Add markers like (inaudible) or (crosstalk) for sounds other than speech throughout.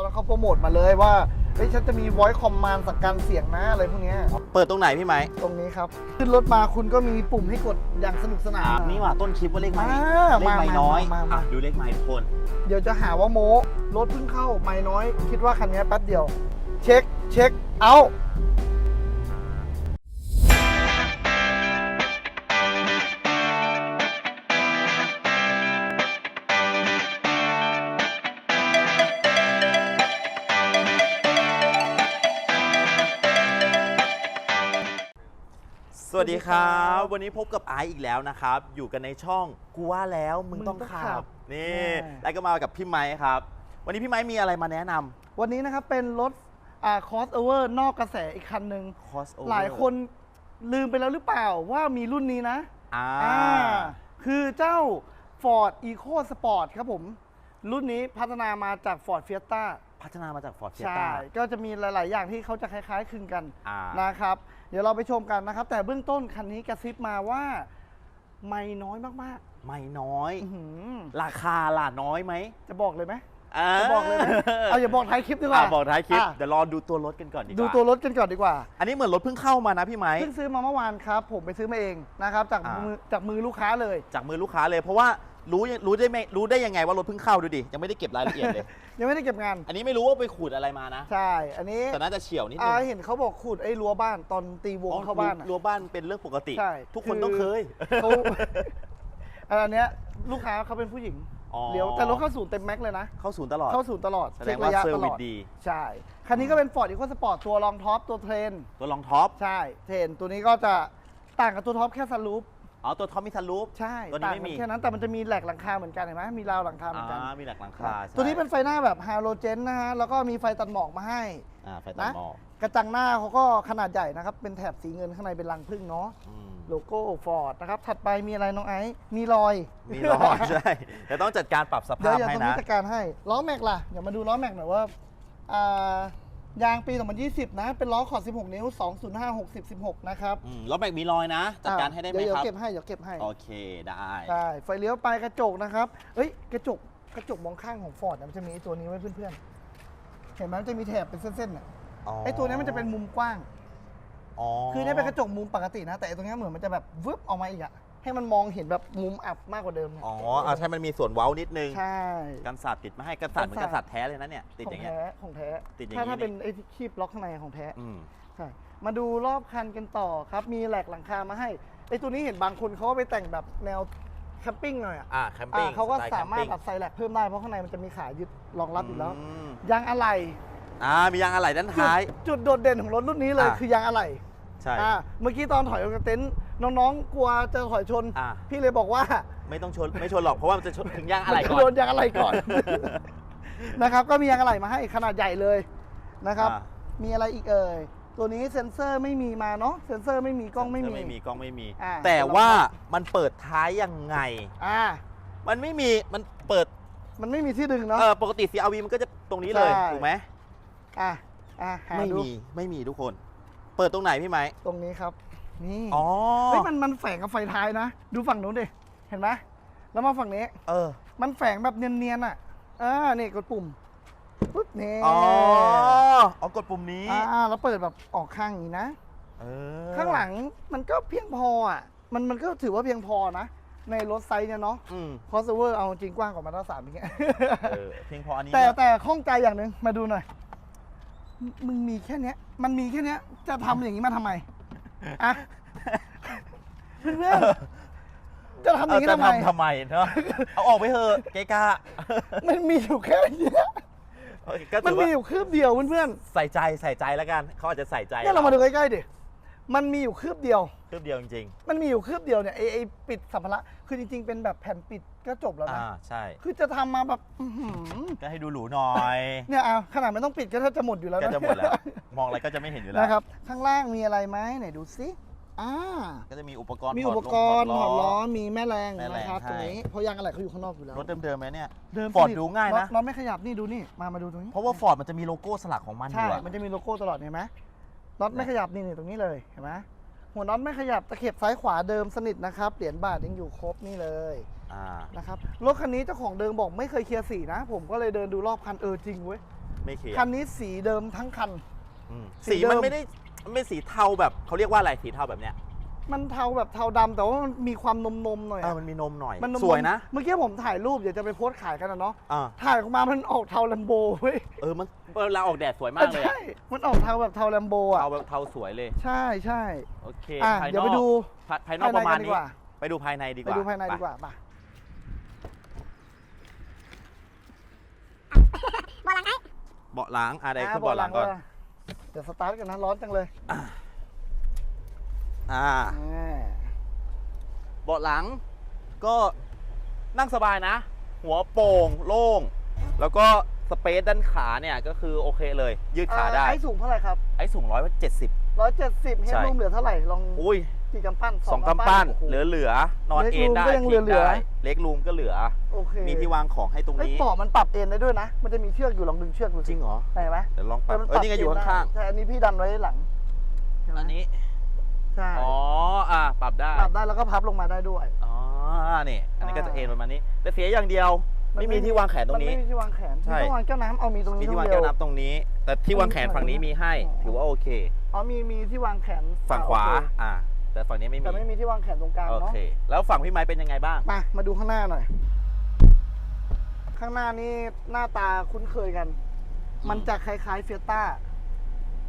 อนนั้นเขาโปรโมทมาเลยว่าเฮ้ยฉันจะมี voice command สั่งการเสียงนะอะไรพวกเนี้ยเปิดตรงไหนพี่ไม้ตรงนี้ครับ ขึ้นรถมาคุณก็มีปุ่มให้กดอย่างสนุกสนาน นี่ว่าต้นคลิปว่าเลขไม้อ่าเลขไม้น้อยมามามา อะดูเลขไม้ทุกคน เดี๋ยวจะหาว่าโม้รถเพิ่งเข้าไม่น้อย คิดว่าคันนี้แป๊บเดียว เช็คเช็คเอา วัสดีครับ วันนี้พบกับไอซ์อีกแล้วนะครับ อยู่กันในช่องกูว่าแล้วมึงมึงต้องต้องขัขับบนี่ใช่ แล้วก็มากับพี่ไม้ครับ วันนี้พี่ไม้มีอะไรมาแนะนำวันนี้นะครับเป็นรถอ่า crossover นอกกระแสอีกคันหนึ่ง crossover หลายคนลืมไปแล้วหรือเปล่าว่ามีรุ่นนี้นะอ่าอ่าคือเจ้า Ford Eco Sport ครับผม รุ่นนี้พัฒนามาจาก Ford Fiesta พัฒนามาจาก Ford ใช่ Fiesta ก็จะมีหลาย ๆ อย่างที่เขาจะคล้าย ๆ คลึงกันอ่านะครับ เดี๋ยวเราไปชมกันนะครับ แต่เบื้องต้นคันนี้กระซิบมาว่า ไม่น้อยมากไม่น้อย ๆอื้อหือราคาล่ะน้อยไหมจะบอกเลยไหมอ่าจะบอกเลยไหมเอาอย่าบอกท้ายคลิปดีกว่าอะบอกท้ายคลิปอะเดี๋ยวรอดูตัวรถกันก่อนดีกว่าดูตัวรถกันก่อนดีกว่า อันนี้เหมือนรถเพิ่งเข้ามานะพี่ไม้เพิ่งซื้อมาเมื่อวานครับ ผมไปซื้อมาเองนะครับจากอ่ามืมือจากมือลูกค้าเลย จากมือลูกค้าเลยเพราะว่า รู้รู้ได้ไหมรู้ได้ยังไงว่ารถเพิ่งเข้าดูดิยังไม่ได้เก็บรายละเอียดเลย ยังไม่ได้เก็บงาน อันนี้ไม่รู้ว่าไปขูดอะไรมานะ ใช่ อันนี้แต่น่าจะเฉียวนิดนึอ่างเห็นเขาบอกขูดไอ้รั้วบ้านตอนตีวงเข้าบ้านอะรั้วบ้านเป็นเรื่องปกติ ใช่ทุกคนคือต้องเคยเขาอันเนี้ยลูกค้าเขาเป็นผู้หญิงอ๋อเลี้ยวแต่รถเข้าศูนย์เต็มแม็กเลยนะ เข้าศูนย์ตลอด เข้าศูนย์ตลอดแสดเช็งคว่าระยะเซอตร์ลวิอสดดี ใช่ คันนี้ก็เป็น Ford Eco Sport ตัวรองท็อปตัวเทรน ตัวรองท็อป ใช่ เทรนตัวนี้ก็จะต่างกับตัวท็อปแค่สลูป อ๋อตัวท็อปมีทันลูป ใช่ตัวนี้ต่างไม่กัมีแค่นั้นแต่มันจะมีแหลกหลังคาเหมือนกันเห็นไหมมีราวหลังคาเหมือนกัน อ่ามีหลักหลังคาใช่ตัวนี้เป็นไฟหน้าแบบฮาโลเจนนะฮะ แล้วก็มีไฟตัดหมอกมาให้ อ่าไฟตัดนะ หมอกกระจังหน้าเขาก็ขนาดใหญ่นะครับ เป็นแถบสีเงินข้างในเป็นรังผึ้งเนาะ อืมโลโก้ฟอร์ดนะครับ ถัดไปมีอะไรน้องไอซ์ มีรอยมีรอยใช่แต่ต้องจัดการปรับสเดี๋ยภาวพอย่าให้ตรงนี้นะจัดการให้ ล้อแม็กล่ะ เดี๋ยวมาดูล้อแม็กหน่อยว่าอ่า ยางปี 2020 นะ เป็นล้อขอด 16 นิ้ว 205 60 16 นะครับอืมแล้วแบกมีรอยนะ จัดการให้ได้ไหมเดี๋ยวครับเดี๋ยวเก็บให้ เดี๋ยวเก็บให้ โอเคได้ ใช่ ไฟเลี้ยวไปกระจกนะครับ เอ้ย กระจก กระจกมองข้างของฟอร์ดมันจะมีไอ้ตัวนี้ไว้เพื่อนๆ เห็นไหมมันจะมีแถบเป็นเส้นๆน่ะไอ้ตัวนี้มันจะเป็นมุมกว้างอ๋อคือเนี่ยเป็นกระจกมุมปกตินะ แต่ไอ้ตรงเนี้ยเหมือนมันจะแบบวึบออกมาอีกอะ ให้มันมองเห็นแบบมุมอับมากกว่าเดิมเนี่ยอ๋ออ่าใช่มันมีส่วนเว้านิดนึง ใช่ กันศาสตร์ติดมาให้กันศาสตร์เหมือนกันศาสตร์แท้เลยนะเนี่ย ติดขอองย่างเงี้ย แท้ของแท้ติดอย่างถ้านี้ถ้านี่ เป็นไอ้ที่คีบล็อกข้างในของแท้อืม ใช่มาดูรอบคันกันต่อครับ มีแหลกหลังคามาให้ไอ้ตัวนี้เห็นบางคนเขาก็ไปแต่งแบบแนวแคมปิ้งหน่อยอะอ่าแคมปิ้งอ่าเขาก็ไตล์สามารถแคปิ้งอัดใส่แหลกเพิ่มได้เพราะข้างในมันจะมีขายึดรองรับอยู่แล้วมยางอะไหล่อ่ามียางอะไหล่ด้านจุดท้าย จุดโดดเด่นของรถรุ่นนี้เลยอ่าคือยางอะไหล่ ใช่อ่าเมื่อกี้ตอนถอยออกจากเต็นท์น้องๆ กลัวจะถอยชน อ่า พี่เลยบอกว่าไม่ต้องชนไม่ชนหรอกเพราะว่ามันจะชนถึงยางอะไหล่มันก่จะอนโดนยางอะไหล่ก่อน นะครับ ก็มียางอะไหล่มาให้ขนาดใหญ่เลยนะครับ อ่ามีอะไรอีกเอ่ย ตัวนี้เซ็นเซอร์ไม่มีมาเนาะ เซ็นเซอร์ไม่มีกล้องไม่มี ไม่มีกล้องไม่มี อ่า แต่ว่ามันเปิดท้ายยังไง อ่า มันไม่มีมันเปิดมันไม่มีที่ดึงเนาะ เออปกติ CRV มันก็จะตรงนี้เลยใช่ ถูกไหมอะอะหาไม่ดูมีไม่มีทุกคน เปิดตรงไหนพี่ไหมตรงนี้ครับ นี่อ๋อเฮ้ยมันมันแฝงกับไฟท้ายนะ ดูฝั่งนู้นดิ เห็นไหมแล้วมาฝั่งนี้ เออ มันแฝงแบบเนียนๆอะอ่านี่กดปุ่มปุ๊บนี่อ๋ออ๋อกดปุ่มนี้อ่าแล้วเปิดแบบออกข้างอย่างนี้นะเออข้างหลังมันก็เพียงพออะ มันมันก็ถือว่าเพียงพอนะ ในรถไซส์เนี่ยเนาะอืมคอสเวอร์เอาจริงกว้างกว่ามาตรฐานสามอย่างเงี้ยเออเพียงพออันนี้แต่นะแต่ข้องใจอย่างหนึ่งมาดูหน่อย มึงมึงมีแค่เนี้ย มันมีแค่เนี้ย จะทำอย่างนี้มาทำไมอะเพื่อนๆจะทำอย่างนี้เจะทำไม ทำทำไมเนาะเอาออกไปเถอะเกะกะมันมีอยู่แค่เนี้ยก็มันถือมีว่าอยู่คืบเดียวเพื่อนใส่ใจใส่ใจแล้วกันเขาอาจจะใส่ใจๆเนี่ยเรามาดูใกล้ๆดิมันมีอยู่คืบเดียวเครื่องเดียวจริงมันมีอยู่คืบเดียวเนี่ยไอ้ไอ้ปิดสัมภาระคือจริงๆเป็นแบบแผ่นปิด ก็จบแล้วๆนะอ่าใช่ คือจะทำมาแบบอื้อหือก็ให้ดูหรูหน่อยเนี่ยเอาขนาดไม่ต้องปิดก็แทบจะหมดอยู่แล้วก็นะจะหมดแล้ว มองอะไรก็จะไม่เห็นอยู่แล้ว นะครับข้างล่างมีอะไรไหมไหนดูสิอ่า ก็จะมีอุปกรณ์มีถอุดปลงกรณ์ถถออดดล้ล้อ อมีแม่แรงแม่แรงนะครับให้ ตรงนี้เพราะยางอะไรเขาอยู่ข้างนอกอยู่แล้วรถเดิมๆไหมเนี่ยเดิมฟอร์ดสนิทดูง่ายนะน็อตน็อตไม่ขยับนี่ดูนี่มามาดูตรงนี้เพราะว่าฟอร์ดมันจะมีโลโก้สลักของมันอใช่ยู่อะมันจะมีโลโก้ตลอดเห็นไหมน็อตไม่ขยับนี่นี่ตรงนี้เลยเห็นไหม หัวน็อตไม่ขยับตะเข็บซ้ายขวาเดิมสนิทนะครับเหรียญบาทยังอยู่ครบนี่เลยอ่านะครับรถคันนี้เจ้าของเดิมบอกไม่เคยเคลียร์สีนะ ผมก็เลยเดินดูรอบคันเออจริงเว้ยไม่เคลียร์คันนี้สีเดิมทั้งคัน อืมสีสีมันเดิมไม่ได้มันเป็นสีเทาแบบเขาเรียกว่าอะไรสีเทาแบบเนี้ย มันเทาแบบเทาดำแต่ว่ามันมีความนมนมๆหน่อยเอออะมันมีนมหน่อยมันมๆสวยนะเมื่อกี้ผมถ่ายรูปเดี๋ยวจะไปโพสต์ขายกันนะเนาะอ่าถ่ายออกมามันออกเทาแลมโบเว้ยเออมันเวลาออกแดดสวยมากเลยอะใช่มันออกเทาแบบเทาแลมโบอะเทาแบบเทาสวยเลย ใช่ใช่โอเคอะภายนอกเดี๋ยวไปดูภายภายนอกประมาณภายในกันดีนี้กว่าไปดูภายในดีกไปว่าดูภายในดีกว่าป่ะเบาะหลังอะไรขึ้นเบาะหลังก่อนเลยเดี๋ยวสตาร์ทกันนะร้อนจังเลย อ่าอ่าเบาะหลังก็นั่งสบายนะ หัวโป่งโล่ง แล้วก็สเปซด้านขาเนี่ยก็คือโอเคเลย ยืดขาได้ ไอ้สูงเท่าไหร่ครับ ไอ้สูงร้อยเจ็ดสิบร้อยเจ็ดสิบเฮดใช่รูมเหลือเท่าไหร่ลองอุ้ยกี่กำปั้นสองกำปั้นโอ้โหเหลือเหลือๆนอนเล็กเอนได้รูมก็ยังเหลือทิ้งได้เหลือเล็กรูมก็เหลือโอเคมีที่วางของให้ตรงไอ้ยนี้เบาะมันปรับเอนได้ด้วยนะ มันจะมีเชือกอยู่ลองดึงเชือกดูสิจริงเหรอเห็นไหมเดี๋ยวลองปรับมัเออนี่ไงอยู่ข้างใช่อันนี้พี่ดันไว้หลังเห็นๆไหมอันนี้ ใช่อ๋ออะปรับได้ปรับได้แล้วก็พับลงมาได้ด้วย อ๋อนี่อันนี้ก็จะอ่าเอนประมาณนี้ แต่เสียอย่างเดียวไม่มีที่วางแขนตรงนี้มันไม่มีที่วางแขนใช่มีที่วางแก้วน้ำเอามีตรงมีนี้ที่วางตรแก้วเดียน้ำตรงนี้ แต่ที่วางแขนฝั่งนี้มีให้อ๋อถือว่าโอเคอ๋อมีมีที่วางแขนฝั่งขวาโอเคอ่าแต่ฝั่งนี้ไม่มีแต่ไม่มีที่วางแขนตรงกลางโอเนาะเคแล้วฝั่งพี่ไม้เป็นยังไงบ้างมามาดูข้างหน้าหน่อย ข้างหน้านี่หน้าตาคุ้นเคยกัน มันจะคล้ายๆเฟียต้า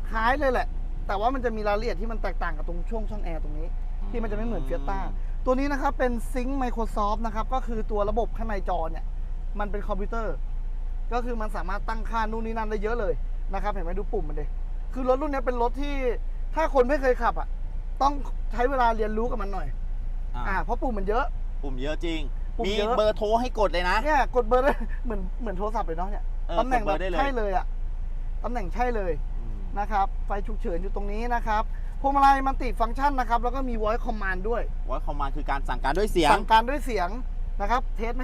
คล้ายเลยแหละ แต่ว่ามันจะมีรายละเอียดที่มันแตกต่างกับตรงช่วงช่องแอร์ตรงนี้ ที่มันจะไม่เหมือนเฟียต้าตัวนี้นะครับเป็นซิง k ์ Microsoft นะครับก็คือตัวระบบข้างในจอเนี่ย มันเป็นคอมพิวเตอร์ ก็คือมันสามารถตั้งค่านู่นนี่นั่นได้เยอะเลยนะครับเห็นไหมดูปุ่มมันดิคือรถรุ่นนี้เป็นรถที่ถ้าคนไม่เคยขับอะต้องใช้เวลาเรียนรู้กับมันหน่อย อ่าอ่าเพราะปุ่มมันเยอะ ปุ่มเยอะจริงปุ่มมีเยอะเบอร์โทรให้กดเลยนะ เนี่ย กดเบอร์ได้เหมือนเหมือนโทรศัพท์เลยเนาะเนี่ยเออตำแหน่งกดแบเบอบร์ได้เลยใช่เลยอะตำแหน่งใช่เลยอืม นะครับ ไฟฉุกเฉินอยู่ตรงนี้นะครับพวงมาลัยมันติฟังก์ชันนะครับ แล้วก็มี voice command ด้วยวอยคอมมานคือการสั่งการด้วยเสียง สั่งการด้วยเสียงนะครับ เทสไหม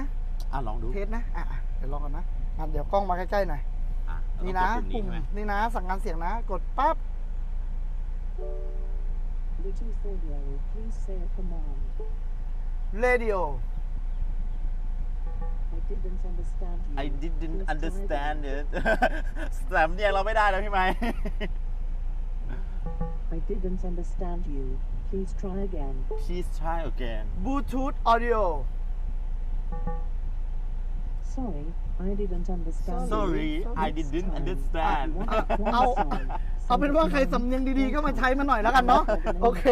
อะลองดู เทสนะอะอะเดี๋ยวลองกันนะอะเดี๋ยวกล้องมาใกล้ๆหน่อยอะแล้วนี่ก็นะกดปุ่มนี้ปุ่มใช่ไหมนี่นะ สั่งการเสียงนะ กดปั๊บ Bluetooth audio, please say a command. radio I didn't understand you. I didn't Please try understand again. it (laughs) สามเนี่ยเราไม่ได้แล้วพี่ไม้ (laughs) I didn't understand you. Please try again. Please try again bluetooth audio Sorry, I didn't understand Sorry you. I Next didn't time. understand If you want one เอา song, เอาเป็นว่าใครสำเนียงดีๆก็มาใช้มาหน่อยแล้วกันเนาะโอเค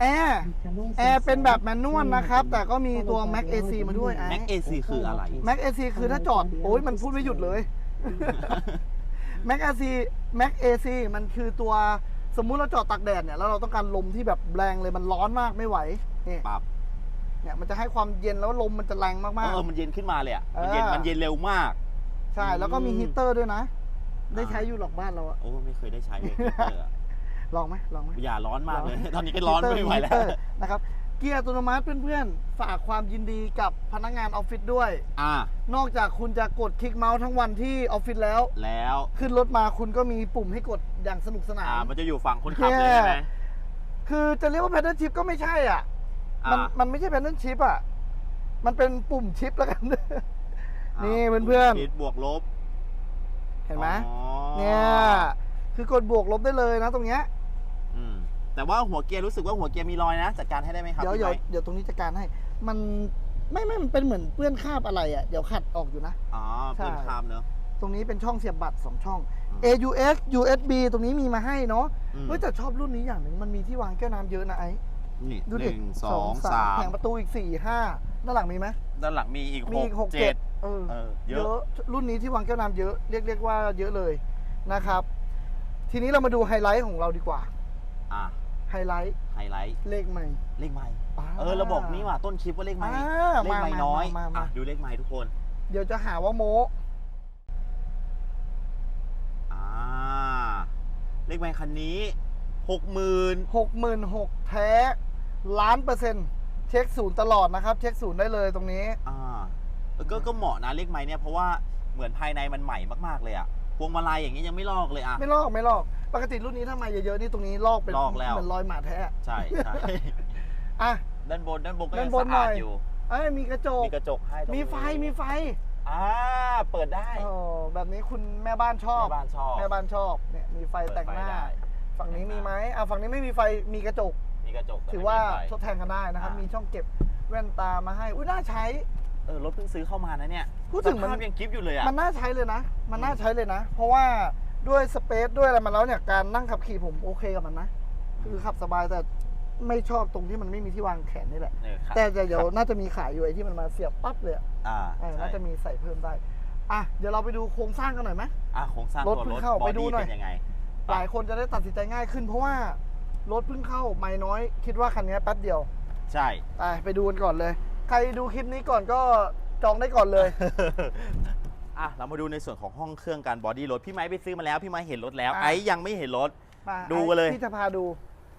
แอร์ you can also แอร์เป็นแบบแมนนวล say นะครับ แต่ก็มีตัว followed by Mac the AC มาด้วย original ไอ้ Mac AC คืออะไร Mac AC คือถ้าจอด โอ้ยมันพูดไม่หยุดเลย Mac AC Mac AC มันคือตัวสมมุติเราจอดตากแดดเนี่ยแล้วเราต้องการลมที่แบบแรงเลยมันร้อนมากไม่ไหวนี่ปรับ เนี่ยมันจะให้ความเย็นแล้วลมมันจะแรงมาก เออมันเย็นขึ้นมาเลยอะมันเย็นเออ มันเย็นเร็วมาก ๆ ใช่แล้วก็มีอืม ฮีตเตอร์ด้วยนะ ได้อ่าใช้อยู่หรอกบ้านเราอะโอ้ไม่เคยได้ใช้เลยเออลองไหมลองไหม อย่าร้อนมากเลย ตอนนี้ก็ร้อนไม่ไหวแล้ว ฮีตเตอร์นะครับ เกียร์อัตโนมัติเพื่อนๆ ฝากความยินดีกับพนักงานออฟฟิศด้วย อะนอกจากคุณจะกดคลิกเมาส์ทั้งวันที่ออฟฟิศแล้ว แล้วขึ้นรถมาคุณก็มีปุ่มให้กดอย่างสนุกสนาอ่าน มันจะอยู่ฝั่งคนขับเลยใช่ไหม คือจะเรียกว่าแพดเดิลชิพก็ไม่ใช่อะ มันอ่ามันไม่ใช่แพดเดิลชิพอะ มันเป็นปุ่มชิปแล้วกันนี่อ่าเพื่อนๆคิดบวกลบเห็นไหมอ๋อเนี่ย คือกดบวกลบได้เลยนะตรงเนี้ย อืมแต่ว่าหัวเกียร์รู้สึกว่าหัวเกียร์มีรอยนะจัดการให้ได้ไหมครับเดี๋ยวพี่เดี๋ยวไม้เดี๋ยวตรงนี้จัดการให้ มันไม่ไม่มันเป็นเหมือนเปื้อนคราบอะไรอะ เดี๋ยวขัดออกอยู่นะ อ๋อใช่เปิดคามเนอะตรงนี้เป็นช่องเสียบบัตรสองช่องอืม AUX USB ตรงนี้มีมาให้เนาะ อืมเฮ้ยแต่ชอบรุ่นนี้อย่างหนึ่งมันมีที่วางแก้วน้ำเยอะนะไอ้ นี่ดูหดินึ่งสองสามแผงประตูอีกสี่ห้าด้านหลังมีไหมด้านหลังมีอีกมีหอีกกหกเจ็เจ็ดดเออ เออเยเยอะ อะรุ่นนี้ที่วางแก้วน้ำเยอะเรียกเรียกว่าเยอะเลยนะครับ ทีนี้เรามาดูไฮไลท์ของเราดีกว่า อะไฮไลท์ไฮไลท์เลขใหม่เลขไม้อ่าเออเราบอกนี่ว่าต้นคลิปว่าเลขไม้อ่าเลขไม้มาน้อยมามามาอะดูเลขไม้ทุกคนเดี๋ยวจะหาว่าโมอ่าเลขไม้คันนี้หกหมื่นหกหมื่นหกแท้ ล้านเปอร์เซ็นต์เช็คศูนย์ตลอดนะครับ เช็คศูนย์ได้เลยตรงนี้ อ่าเออก็ก็เหมาะนะเลขไม้เนี่ยเพราะว่าเหมือนภายในมันใหม่มากๆเลยอะพวงมาลัยอย่างนี้ยังไม่ลอกเลยอะ ไม่ลอกไม่ลอก ปกติรุ่นนี้ถ้ามาเยอะๆนี่ตรงนี้ลอกเป็นลอกแล้ว เหมือนรอยหมาแท้ใช่ใช่ อะ ด้านบนด้านบนก็ด้ายันงบนสะหน่อาดอย อยู่ เอ้ยมีกระจก มีกระจกให้ตรงมีนี้ไฟมีไฟอ่าเปิดได้โอ้แบบนี้คุณแม่บ้านชอบ แม่บ้านชอบแม่บ้านชอบเนี่ยมีไฟเปิดแต่งหน้าไฟได้ ฝั่งนี้มีไหมอะฝั่งนี้ไม่มีไฟมีกระจกมี กระจกแต่ถือไม่ว่ามีไฟทดแทนกันได้นะครับอ่ามีมีช่องเก็บแว่นตามาให้ อุ้ยน่าใช้ เออรถเพิ่งซื้อเข้ามานะเนี่ยพูดถึงมันสภาพยังกิฟต์อยู่เลยอะ มันน่าใช้เลยนะ มันน่าใช้เลยนะ เพราะว่าด้วยสเปซด้วยอะไรมาแล้วเนี่ย การนั่งขับขี่ผมโอเคกับมันนะ คือขับสบายแต่ไม่ชอบตรงที่มันไม่มีที่วางแขนนี่แหละเออครับแต่เดี๋ยวน่าจะมีขายอยู่ไอ้ที่มันมาเสียบปั๊บเลยอะอ่าเออใช่น่าจะมีใส่เพิ่มได้ อะ เดี๋ยวเราไปดูโครงสร้างกันหน่อยไหมอะ โครงสร้างรถตัวเพิ่รงถเข้าบอไปดูดี้หน่อยเป็นยังไงหลายคนจะได้ตัดสินใจง่ายขึ้นเพราะว่า รถเพิ่งเข้าไม่น้อย คิดว่าคันนี้แป๊บเดียว ใช่ไปไปดูกันก่อนเลย ใครดูคลิปนี้ก่อนก็จองได้ก่อนเลย อะเรามาดูในส่วนของห้องเครื่องการบอดี้รถพี่ไม้ไปซื้อมาแล้ว พี่ไม้เห็นรถแล้วอะไอ้ยังไม่เห็นรถมาดูกันเลยที่จะพาดู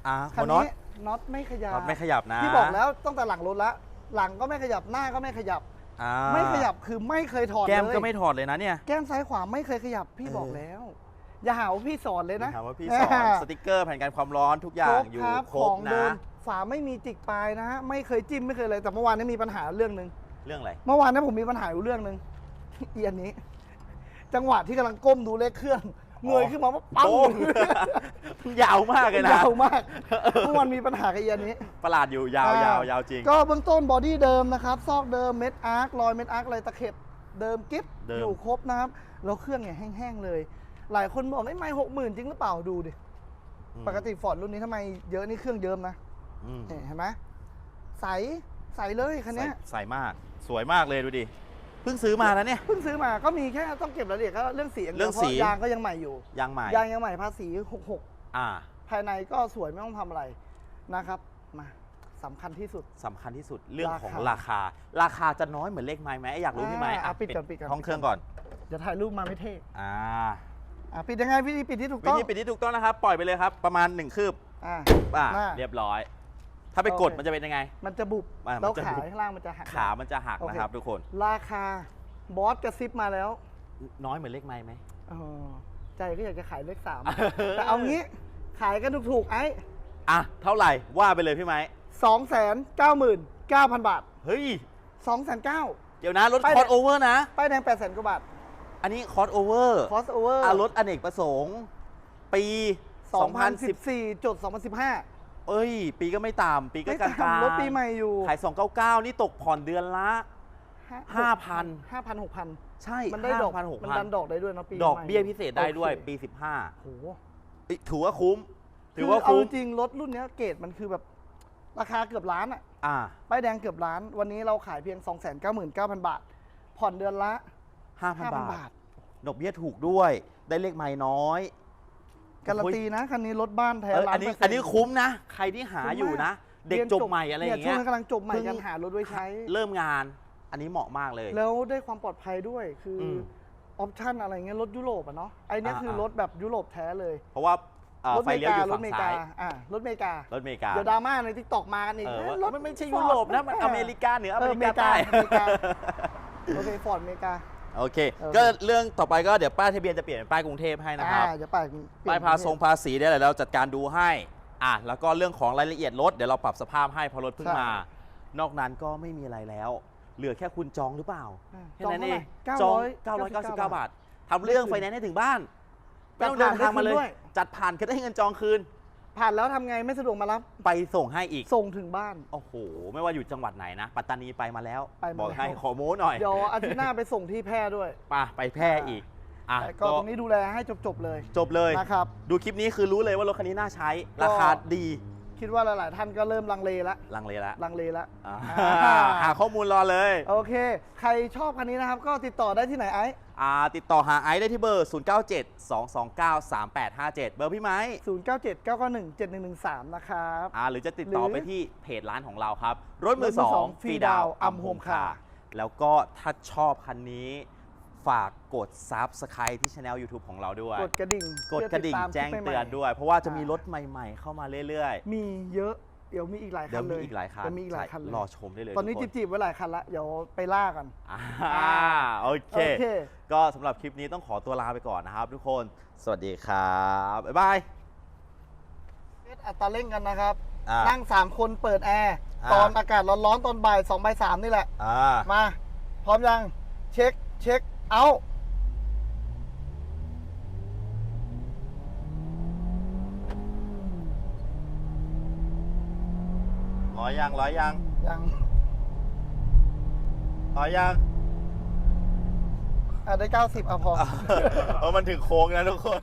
อะคัหันวน็อตนี้น็อตไม่ขยับน็อตไม่ขยับนะพี่บอกแล้วตั้งแต่หลังรถละหลังก็ไม่ขยับหน้าก็ไม่ขยับอ่าไม่ขยับคือไม่เคยถอดแก้มเลยก็ไม่ถอดเลยนะเนี่ย แก้มซ้ายขวาไม่เคยขยับพี่เออบอกแล้ว อย่าหาว่าพี่สอนเลยนะถามว่าพี่สอนสติกเกอร์แผ่นกันความร้อนทุกอย่างอยู่ครับครขบองเดินะมฝาไม่มีจิกปลายนะฮะไม่เคยจิ้มไม่เคยเลยแต่เมื่อวานนี้มีปัญหาเรื่องหนึ่งเรื่องอะไรเมื่อวานนี้ผมมีปัญหาอยู่เรื่องหนึ่งเอียนนี้ จังหวะที่กำลังก้มดูเลขเครื่องเงยขึ้นมาว่าปังโอ้มันยาวมากเลยนะยาวมากเมื่อวานมีปัญหากับเอียนนี้ประหลาดอยู่ยาวยาวยาวจริง ก็เบื้องต้นบอดี้เดิมนะครับ ซอกเดิมเม็ดอาร์ครอยเม็ดอาร์คอะไรตะเข็บเดิมกิฟเดิมอยู่ครบนะครับแล้วเครื่องเนี่ยแห้งๆเลย หลายคนบอกไม่ไม่หกหมื่นจริงหรือเปล่าดูดิ อืมปกติฟอร์ดรุ่นนี้ทำไมเยอะนี่เครื่องเยิมนะอืมเนี่ยเห็นไหมใสใสเลยคันเนี้ยใส่ใส่มาก สวยมากเลยดูดิ เพิ่งซื้อมานะเนี่ย เพิ่งซื้อมาก็มีแค่ต้องเก็บรายละเอียดก็เรื่องสีย่าดียวเรื่องสี พาะยางก็ยังใหม่อยู่ ยางใหม่ ยางยังใหม่ภาษี66 อ่าภายในก็สวยไม่ต้องทำอะไรนะครับ มาสำคัญที่สุด สำคัญที่สุดเรื่องของราราคา คา ราคาจะน้อยเหมือนเลขไม้ไหมอยากรู้พี่ไม้อ่าอะปิดก่อนปิดก่อน ห้องเครื่องก่อน เดี๋ยวถ่ายรูปมาไม่เท่ อ่า อะปิดยังไงพี่ปิดที่ถูกวิต้อง ธีปิดที่ถูกต้องนะครับ ปล่อยไปเลยครับ ประมาณ 1 คืบอะอ่าหน้า เรียบร้อย ถ้าไปกดโอเค มันจะเป็นยังไง มันจะบุบอะมันแล้วจะขาบุบ ข้างล่างมันจะหัก ขามันจะหักโอเค นะครับทุกคน ราคาบอสกระซิบมาแล้วน้อยเหมือนเลขไม้ไหม เออใจก็อยากจะขายเลขสามแต่เอางี้ขายกันถูกๆไอ้อะ เท่าไหร่ว่าไปเลยพี่ไม้สองแสนเก้าหมื่นเก้าพันบาทเฮ้ย สองแสนเก้า เดี๋ยวนะรถไปคอร์สโอเวอร์นะ ป้ายแดงแปดแสนกว่าบาท อันนี้คอร์สโอเวอร์ คอสโอเวอร์อะรถอเนกประสงค์ ปี 2010 2014จด2015 เอ้ย ปีก็ไม่ต่ำปีก็ไม่กลาต่ำงๆรถปีใหม่อยู่ ขาย 299 นี่ตกผ่อนเดือนละ 5,000ห้าพันหกพันใช่ มันได้ดอกพันหกมันพัดันนดอกได้ด้วยเนาะปีดอกใหม่เบี้ยพิเศษได้ด้วยโอเคปี 15โหเอ้ยถือว่าคุ้ม ถืคืออว่าเอาคุ้จมริงๆรถรุ่นเนี้ยเกรดมันคือแบบราคาเกือบล้านอะอ่าป้ายแดงเกือบล้าน วันนี้เราขายเพียง 299,000 บาท ผ่อนเดือนละ 5,000 5,000 บาบาททดอกเบี้ยถูกด้วย ได้เลขไม่น้อย การันตีนะคันนี้รถบ้านแท้เออร้าอันนนี้เปร์เซ็อันนต์ นี้คุ้มนะ ใครที่หาคุ้มมาก อยู่นะ เด็กรียนจบใหม่อะไรอย่างช่วเงี้งยนั้นกำลังจบใหม่เพิ่ง กันหารถไว้ใช้ เริ่มงาน อันนี้เหมาะมากเลย แล้วได้ความปลอดภัยด้วยคืออมออปชั่นอะไรเงี้ยรถยุโรปอะเนาะไอเนี้ยอ่าคืออ่ารรถแบบยุโรปแท้เลยเพราะว่าเอ่อรถไฟเมเลี้ยวอการถยู่ฝั่งเมซ้ากาย อ่ารถเมการถอเมริกา เดี๋ยวดราม่าในทิกตอกมากันอีกเออเอ้ยว่ารถมันไม่ใช่ยุโรปนะ มันอเมริกาเหนืออเอเมอริกาใต้ อเมริกาโอเคฟอร์ดอเมริกา โอเค โอเค ก็เรื่องต่อไปก็เดี๋ยวป้ายทะเบียนจะเปลี่ยนเป็นป้ายกรุงเทพให้นะครับ อ่าเดี๋ยวไปเปลี่ป้ายนภาทรงภาษีได้เลยเราจัดการดูให้ อะ แล้วก็เรื่องของรายละเอียดรถเดี๋ยวเราปรับสภาพให้เพอรถเพิ่งมา นอกนั้นก็ไม่มีอะไรแล้ว เหลือแค่คุณจองหรือเปล่าอ่าแค่นั้นเองจจอองงเท่าไหร่999 บาททำเรื่องไฟแนนซ์ให้ถึงบ้านไม่ต้องเดินทางมาเลย จัดผ่านก็ได้เงินจองคืน ผ่านแล้วทำไงไม่สะดวกมารับ ไปส่งให้อีก ส่งถึงบ้าน โอ้โห ไม่ว่าอยู่จังหวัดไหนนะ ปัตตานีไปมาแล้ว ไปมาบอกแล้วให้ขอโม้หน่อยเดี๋ยวอาทิตย์หน้าไปส่งที่แพร่ด้วยป่ะไปแพร่อีกอะแต่ก็ตรงนี้ดูแลให้จบๆเลยจบเลย นะครับ ดูคลิปนี้คือรู้เลยว่ารถคันนี้น่าใช้ ราคาดี คิดว่าหลาย ๆ ท่านก็เริ่มลังเลละลังเลแล้วลังเลละอ่าอ่าหาข้อมูลรอเลย โอเค ใครชอบคันนี้นะครับ ก็ติดต่อได้ที่ไหนไอ้อ่าติดต่อหาไอซ์ได้ที่เบอร์ 0 9 7 2 2 9 3 8 5 7 เบอร์พี่ไม้0 9 7 9 9 1 7 1 1 3นะครับ อ่าหรือจะติดต่อหรือ ไปที่เพจร้านของเราครับ รถมือรถมือสอง2ฟรีดาว Free Down อัม Am โฮม Home คา Car แล้วก็ถ้าชอบคันนี้ ฝากกด Subscribe ที่ช anel YouTube ของเราด้วย กดกระดิ่งกดกระดิ่งเพื่อติตามแจ้งคลิปใหม่ๆเตือนด้วย เพราะว่าจะมีอ่ารถใหม่ๆ เข้ามาเรื่อยมีเยอะ เดี๋ยวมีอีกหลายๆเดี๋คัยวนเลมียอีกหลายคันเดี๋ยวมีอีกหลายคันเลย รอชมได้เลยตอนนี้ทุกคจีบๆไว้หลายคันละ เดี๋ยวไปล่ากัน อ่าโอเค โอเค ก็สำหรับคลิปนี้ต้องขอตัวลาไปก่อนนะครับทุกคน สวัสดีครับ บ๊ายบายเทสอัตราเร่งกันนะครับ อ่านั่ง 3 คนเปิดแอร์ อ่า ตอนอากาศร้อนๆ ตอนบ่าย2บ่าย3นี่แหละ อ่า มา พร้อมยัง เช็ค เช็ค เอาท์ร้อยยังร้อยยังยังร้อยยังอะได้90เอาพอเพราะมันถึงโค้งนะทุกคน